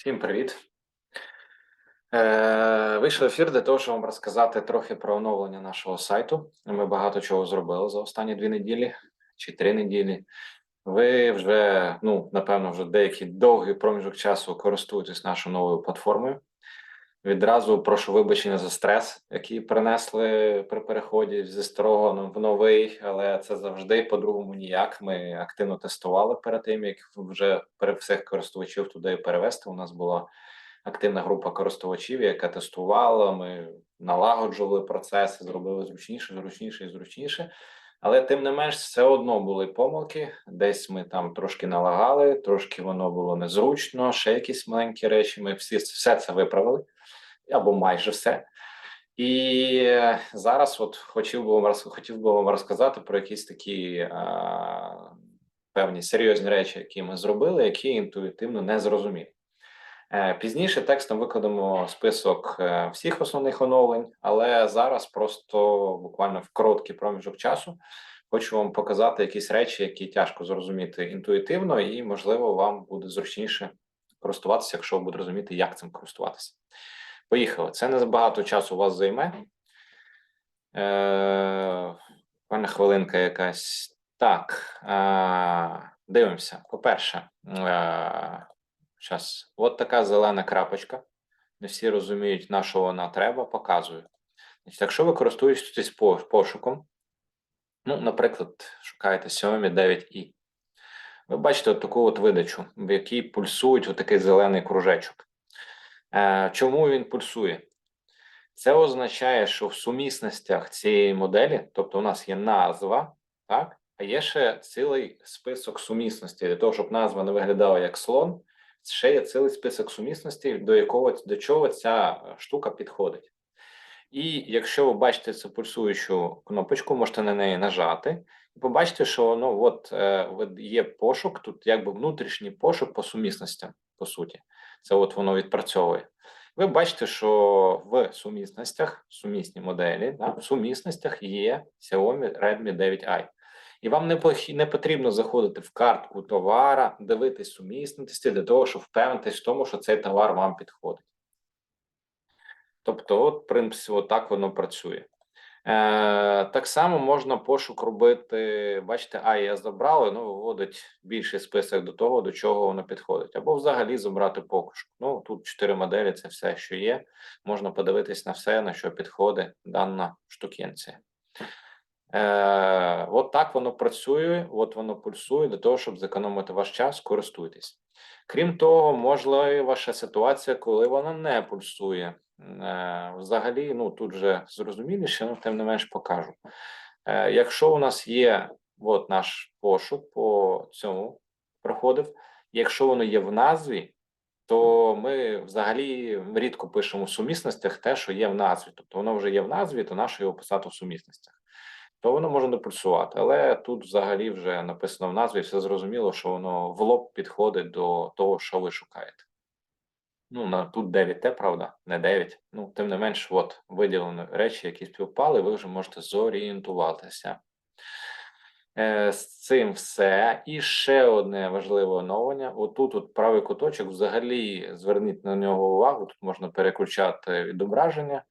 Всім привіт. Е, в ефір для того, щоб вам розказати трохи про оновлення нашого сайту. Ми багато чого зробили за останні дві неділі чи три неділі. Ви вже, ну, напевно, вже деякий довгий проміжок часу користуєтесь нашою новою платформою. Відразу прошу вибачення за стрес, який принесли при переході зі старого в новий, але це завжди по-другому ніяк. Ми активно тестували перед тим, як вже всіх користувачів туди перевести. У нас була активна група користувачів, яка тестувала. Ми налагоджували процеси, зробили зручніше, зручніше і зручніше. Але тим не менш, все одно були помилки. Десь ми там трошки налагали, трошки воно було незручно, ще якісь маленькі речі. Ми всі все це виправили або майже все. І зараз, от хотів би вам хотів би вам розказати про якісь такі а, певні серйозні речі, які ми зробили, які інтуїтивно не зрозумілі. Е, пізніше текстом викладемо список е, всіх основних оновлень, але зараз просто буквально в короткий проміжок часу хочу вам показати якісь речі, які тяжко зрозуміти інтуїтивно, і можливо вам буде зручніше користуватися, якщо ви будете розуміти, як цим користуватися. Поїхали. Це не багато часу у вас займе. Е, хвилинка якась. Так. Е, Дивимося. По-перше, зараз, от така зелена крапочка. Не всі розуміють, на що вона треба, показую. Значить, Якщо ви користуєтесь пошуком, ну, наприклад, шукаєте Xiaomi 9i, ви бачите таку от видачу, в якій пульсують отакий зелений кружечок. Е, чому він пульсує? Це означає, що в сумісностях цієї моделі, тобто у нас є назва, так, а є ще цілий список сумісностей. Для того, щоб назва не виглядала як слон, ще є цілий список сумісностей, до якого до чого ця штука підходить. І якщо ви бачите цю пульсуючу кнопочку, можете на неї нажати, і побачите, що ну, от, е, є пошук, тут якби внутрішній пошук по сумісностям, по суті. Це от воно відпрацьовує. Ви бачите, що в сумісностях, сумісні моделі, да, в сумісностях є Xiaomi Redmi 9i. І вам не не потрібно заходити в картку товара, дивитись сумісності для того, щоб впевнитись в тому, що цей товар вам підходить. Тобто, от, в принципі, отак воно працює. Е, Так само можна пошук робити. Бачите, а я забрали, ну виводить більший список до того, до чого воно підходить. Або взагалі забрати пошук. Ну тут чотири моделі, це все, що є. Можна подивитись на все, на що підходить дана штукенція. Е, От так воно працює, от воно пульсує для того, щоб зекономити ваш час, користуйтесь. Крім того, можливо, ваша ситуація, коли вона не пульсує. Е, взагалі, ну тут же зрозуміліше, ну тим не менш покажу. Е, якщо у нас є от наш пошук по цьому проходив, якщо воно є в назві, то ми взагалі рідко пишемо в сумісностях те, що є в назві. Тобто воно вже є в назві, то наше його писати в сумісностях. То воно може не пульсувати, але тут взагалі вже написано в назві, все зрозуміло, що воно в лоб підходить до того, що ви шукаєте. Ну, на тут 9Т, правда, не 9. Ну, тим не менш, от виділені речі, які співпали, ви вже можете зорієнтуватися. Е, З цим все. І ще одне важливе оновлення. Отут от правий куточок, взагалі, зверніть на нього увагу. Тут можна переключати відображення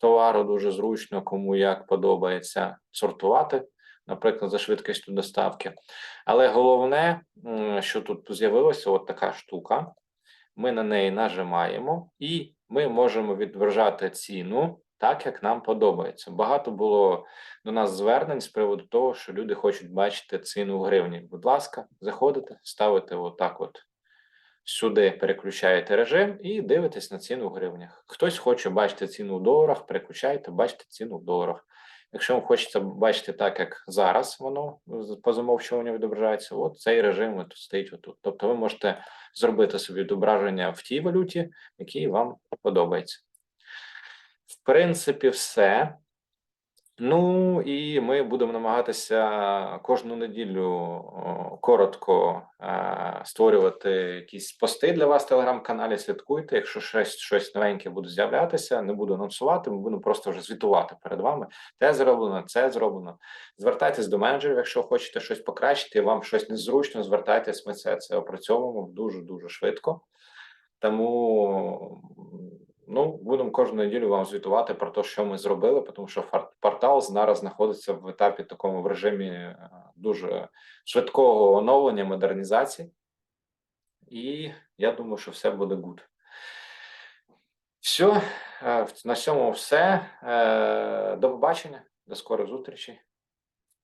товару дуже зручно, кому як подобається сортувати, наприклад, за швидкістю доставки. Але головне, що тут з'явилася от така штука ми на неї нажимаємо, і ми можемо відображати ціну так, як нам подобається. Багато було до нас звернень з приводу того, що люди хочуть бачити ціну в гривні. Будь ласка, заходите, ставите отак от. Сюди переключаєте режим і дивитесь на ціну в гривнях. Хтось хоче бачити ціну в доларах, переключаєте, бачите ціну в доларах. Якщо вам хочеться бачити так, як зараз воно по замовчуванню відображається, от цей режим стоїть отут. Тобто ви можете зробити собі відображення в тій валюті, який вам подобається. В принципі, все. Ну і ми будемо намагатися кожну неділю коротко е, створювати якісь пости для вас в телеграм-каналі. Слідкуйте, якщо щось щось новеньке буде з'являтися, не буду анонсувати, ми будемо просто вже звітувати перед вами. Те зроблено, це зроблено. Звертайтесь до менеджерів, якщо хочете щось покращити, вам щось незручно, звертайтесь. Ми це це опрацьовуємо дуже дуже швидко. Тому ну, будемо кожну неділю вам звітувати про те, що ми зробили, тому що портал зараз знаходиться в етапі такому в режимі е, дуже швидкого оновлення, модернізації. І я думаю, що все буде good. Все, на цьому все. Е, До побачення, до скорих зустрічей.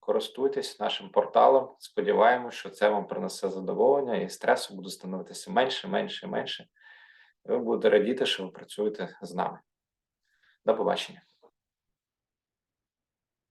Користуйтесь нашим порталом. Сподіваємось, що це вам принесе задоволення і стресу буде становитися менше, менше, менше. Ви будете радіти, що ви працюєте з нами. До побачення.